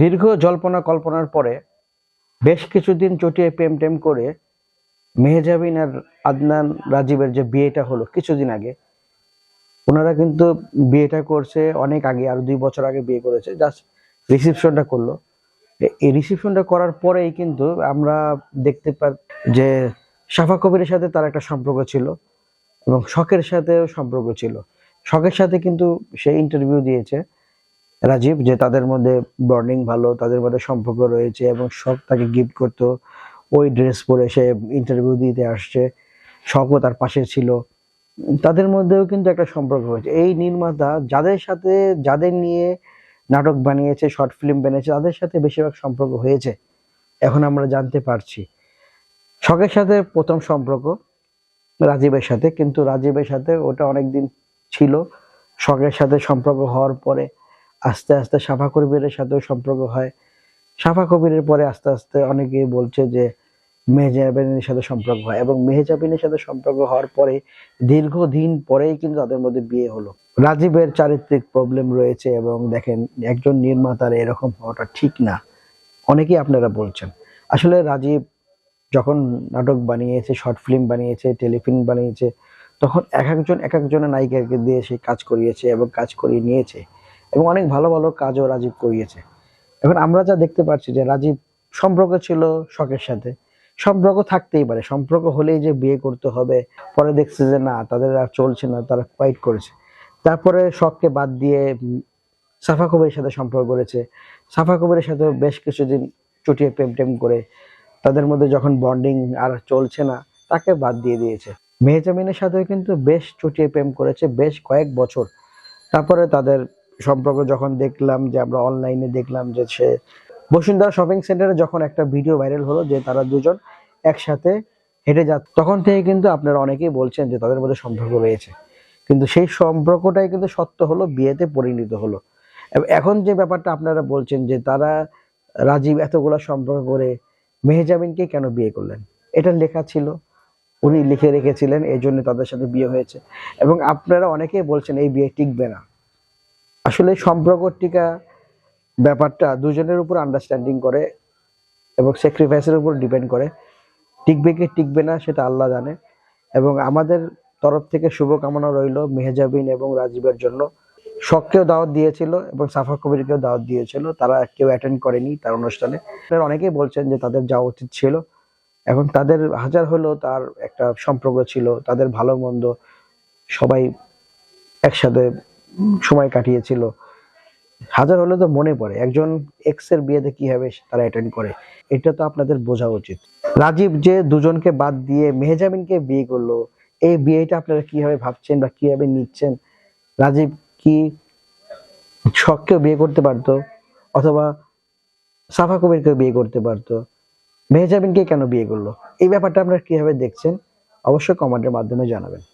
দীর্ঘ জল্পনা কল্পনার পরে বেশ কিছুদিন চটিয়ে প্রেম টেম করে মেহজাবিন আর আদনান রাজীবের যে বিয়েটা হলো কিছুদিন আগে, ওনারা কিন্তু বিয়েটা করছে অনেক আগে, আর দুই বছর আগে বিয়ে করেছে জাস্ট রিসিপশনটা করল। এই রিসিপশনটা করার পরেই কিন্তু আমরা দেখতে পার, যে সাফা কবিরের সাথে তার একটা সম্পর্ক ছিল এবং শখের সাথেও সম্পর্ক ছিল। শখের সাথে কিন্তু সে ইন্টারভিউ দিয়েছে। রাজীব, যে তাদের মধ্যে বর্নিং ভালো, তাদের মধ্যে সম্পর্ক রয়েছে এবং শখ তাকে গিফট করতো। ওই ড্রেস পরে সে ইন্টারভিউ দিতে আসছে। শখও তার পাশে ছিল। তাদের মধ্যেও কিন্তু একটা সম্পর্ক হয়েছে এই নির্মাতা যাদের সাথে, যাদের নিয়ে নাটক বানিয়েছে শর্ট ফিল্ম বানিয়েছে, তাদের সাথে বেশিরভাগ সম্পর্ক হয়েছে। এখন আমরা জানতে পারছি। শখের সাথে প্রথম সম্পর্ক রাজীবের সাথে, কিন্তু রাজীবের সাথে ওটা অনেক দিন ছিল। শখের সাথে সম্পর্ক হওয়ার পরে আস্তে আস্তে সাফা কবিরের সাথেও সম্পর্ক হয়। সাফা কবিরের পরে আস্তে আস্তে অনেকেই বলছে যে মেহজাবিনের সাথে সম্পর্ক হয় এবং মেহজাবিনের সাথে সম্পর্ক হওয়ার পরে দীর্ঘদিন পরেই কিন্তু তাদের মধ্যে বিয়ে হলো। রাজীবের চারিত্রিক প্রবলেম রয়েছে এবং দেখেন একজন নির্মাতার এরকম হওয়াটা ঠিক না। অনেকেই আপনারা বলছেন। আসলে রাজীব যখন নাটক বানিয়েছে শর্ট ফিল্ম বানিয়েছে টেলিফিল্ম বানিয়েছে, তখন এক একজন, এক একজনের নায়িকাকে দিয়ে সে কাজ করিয়েছে এবং কাজ করিয়ে নিয়েছে। এবং অনেক ভালো ভালো কাজও রাজীব করিয়েছে। এখন আমরা যা দেখতে পাচ্ছি যে রাজীব সম্পর্ক ছিল শখের সাথে। সম্পর্ক থাকতেই পারে, সম্পর্ক হলেই যে বিয়ে করতে হবে, পরে দেখছে যে না, তাদের আর চলছে না, তারা ফাইট করেছে। তারপরে শখকে বাদ দিয়ে সাফা কবিরের সাথে সম্পর্ক করেছে সাফা কবিরের সাথে বেশ কিছুদিন চুটিয়ে প্রেম টেম করে তাদের মধ্যে যখন বন্ডিং আর চলছে না, তাকে বাদ দিয়ে দিয়েছে। মেহজামিনের সাথেও কিন্তু বেশ চুটিয়ে প্রেম করেছে, বেশ কয়েক বছর। তারপরে তাদের সম্পর্ক যখন দেখলাম যে আমরা অনলাইনে দেখলাম যে সে বসুন্ধরা শপিং সেন্টারে যখন একটা ভিডিও ভাইরাল হলো যে তারা দুজন একসাথে হেঁটে যা তখন থেকে কিন্তু আপনারা অনেকেই বলছেন যে তাদের মধ্যে সম্পর্ক রয়েছে। কিন্তু সেই সম্পর্কটাই কিন্তু সত্য হলো, বিয়েতে পরিণত হলো। এখন যে ব্যাপারটা আপনারা বলছেন যে তারা রাজীব এতগুলো সম্পর্ক করে মেহজামিনকে কেন বিয়ে করলেন? এটা লেখা ছিল, উনি লিখে রেখেছিলেন এই জন্য তাদের সাথে বিয়ে হয়েছে। এবং আপনারা অনেকেই বলছেন এই বিয়ে টিকবে না। আসলে সম্পর্ক টিকা ব্যাপারটা দুজনের উপর আন্ডারস্ট্যান্ডিং করে এবং স্যাক্রিফাইসের উপর ডিপেন্ড করে। টিকবে কি টিকবে না সেটা আল্লাহ জানে এবং আমাদের তরফ থেকে শুভকামনা রইল মেহেজাবিন এবং রাজীবের জন্য। শখকেও দাওয়াত দিয়েছিল এবং সাফা কবিরকেও দাওয়াত দিয়েছিল। তারা কেউ অ্যাটেন্ড করেনি তার অনুষ্ঠানে। অনেকেই বলছেন যে তাদের যাওয়া উচিত ছিল। এখন তাদের হাজার হলেও তার একটা সম্পর্ক ছিল, তাদের ভালো মন্দ সবাই একসাথে সময় কাটিয়েছিল। হাজার হলে তো মনে পড়ে, একজন এক্সের বিয়েতে কীভাবে তারা অ্যাটেন্ড করে। এটা তো আপনাদের বোঝা উচিত। রাজীব যে দুজনকে বাদ দিয়ে মেহজামিনকে বিয়ে করল, এই বিয়েটা আপনারা কীভাবে ভাবছেন বা কীভাবে নিচ্ছেন? রাজীব কি শখকেও বিয়ে করতে পারতো, অথবা সাফা কবিরকেও বিয়ে করতে পারতো? মেহজাবিনকে কেন বিয়ে করল? এই ব্যাপারটা আপনারা কীভাবে দেখছেন? অবশ্যই কমেন্টের মাধ্যমে জানাবেন।